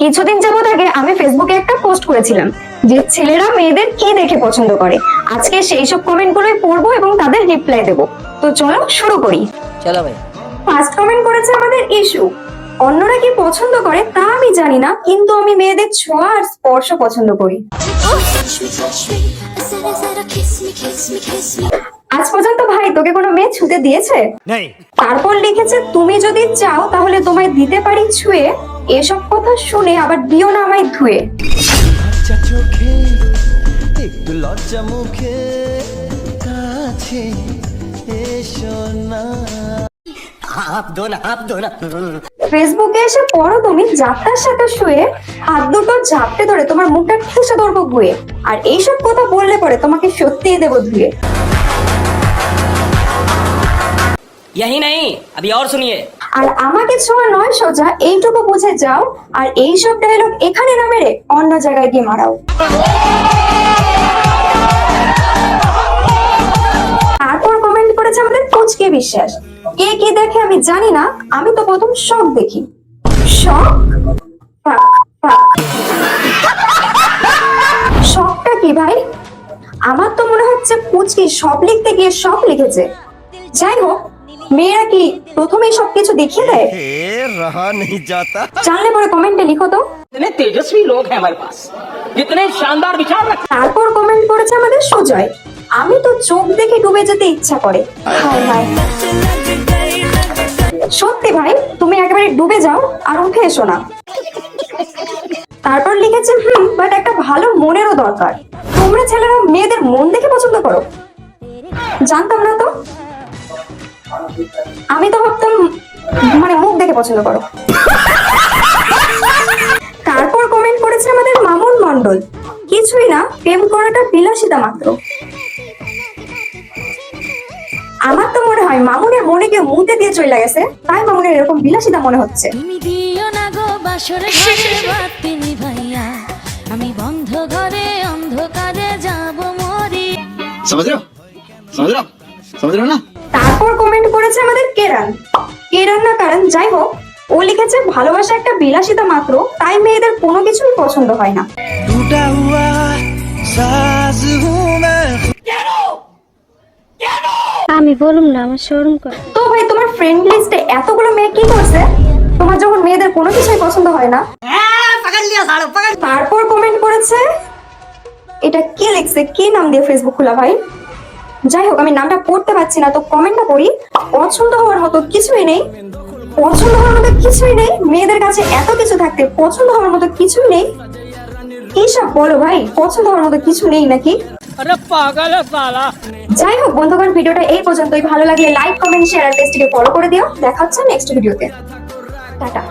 কিছুদিন যাবত আগে আমি ফেসবুকে একটা পোস্ট করেছিলাম যে ছেলেরা মেয়েদের কি দেখে পছন্দ করে। আজকে সেই সব কমেন্ট গুলোই পড়ব এবং তাদের রিপ্লাই দেব। তো চলো শুরু করি। চলো ভাই। ফার্স্ট কমেন্ট করেছে আমাদের ইস্যু অন্যরা কি পছন্দ করে তা আমি জানি না কিন্তু আমি মেয়েদের ছোঁয়া আর স্পর্শ পছন্দ করি। আজ পর্যন্ত ভাই তোকে কোনো মেয়ে ছুঁতে দিয়েছে? তারপর লিখেছে তুমি যদি চাও তাহলে তোমায় দিতে পারি ছুঁয়ে এসব কথা শুনে আবার দিও না আমায় ধুয়ে লজ্জা চোখে একটু লজ্জা মুখে কাছে এসো না आप दो ना आप दो ना ফেসবুকে এসে পড়ো তুমি যাত্রার সাথে শুয়ে হাত দুটো ঝাপটে ধরে তোমার মুখটা ঠেসে ধরবো গুয়ে আর এইসব কথা বললে পরে তোমাকে সত্যিই দেবো ধুয়ে यही नहीं अभी और सुनिए আর আমাকে ছোঁয়া নয় সোজা, এইটুকু বুঝে যাও। আর এই এইসব ডায়লগ এখানে না মেরে অন্য জায়গায় গিয়ে মারাও। তারপর কমেন্ট করেছে আমাদের কোচকে বিশ্বাস। কে কি দেখে আমি জানি না, আমি তো প্রথম শখ দেখি। শখ। শখটা কি ভাই? আমার তো মনে হচ্ছে পুচকি সব লিখতে গিয়ে সব লিখেছে। যাই হোক মেয়েরা কি প্রথমেই সবকিছু দেখিয়ে দেয় এ রহা नहीं जाता জানলে পরে কমেন্টে লিখো তো इतने तेजस्वी लोग हैं हमारे पास कितने शानदार विचार रखते তারপর কমেন্ট করেছে আমাদের সুজয় আমি তো চোখ দেখে ডুবে যেতে ইচ্ছা করে হায় হায় সত্যি ভাই তুমি একেবারে ডুবে যাও আর উঠে এসো না তারপর লিখেছে হুম বাট একটা ভালো মনেরও দরকার তোমরা ছেলেরা মেয়েদের মন দেখে পছন্দ করো জানতাম না তো আমি তো ভাবতাম মানে মুখ দেখে পছন্দ করো। তারপর কমেন্ট করেছে আমাদের মামুন মন্ডল কিছুই না প্রেম করাটা বিলাসিতা মাত্র। আমার তো মনে হয় মামুনের মনে কেউ মুখে দিয়ে চলে গেছে তাই মামুনের এরকম বিলাসিতা মনে হচ্ছে। আমি বন্ধ ঘরে অন্ধকারে যাব মরি। সমুদ্র? সমুদ্র? সমুদ্র না? কমেন্ট করেছে আমাদের কেরান। কেরান না কারণ যাই হোক ও লিখেছে ভালোবাসা একটা বিলাসিতা মাত্র তাই মেয়েদের কোনো কিছুই পছন্দ হয় না। আমি বলুম না আমার শরম করে। তো ভাই তোমার ফ্রেন্ড লিস্টে এতগুলো মেয়ে কি করছে? তোমার যখন মেয়েদের কোনো কিছুই পছন্দ হয় না তারপর কমেন্ট করেছে এটা কে লিখছে? কে নাম দিয়ে ফেসবুক খোলা ভাই? যাই হোক আমি নামটা পড়তে পারছি না তো কমেন্টটা করি পছন্দ হওয়ার মতো কিছুই নেই। পছন্দ হওয়ার মতো কিছুই নেই। মেয়েদের কাছে এত কিছু থাকতে পছন্দ হওয়ার মতো কিছুই নেই। এইসব বলো ভাই? পছন্দ হওয়ার মতো কিছু নেই নাকি? যাই হোক বন্ধুগণ ভিডিওটা এই পর্যন্তই। ভালো লাগলে লাইক কমেন্ট শেয়ার আর পেজটিকে ফলো করে দিও। দেখা হচ্ছে নেক্সট ভিডিওতে টাটা।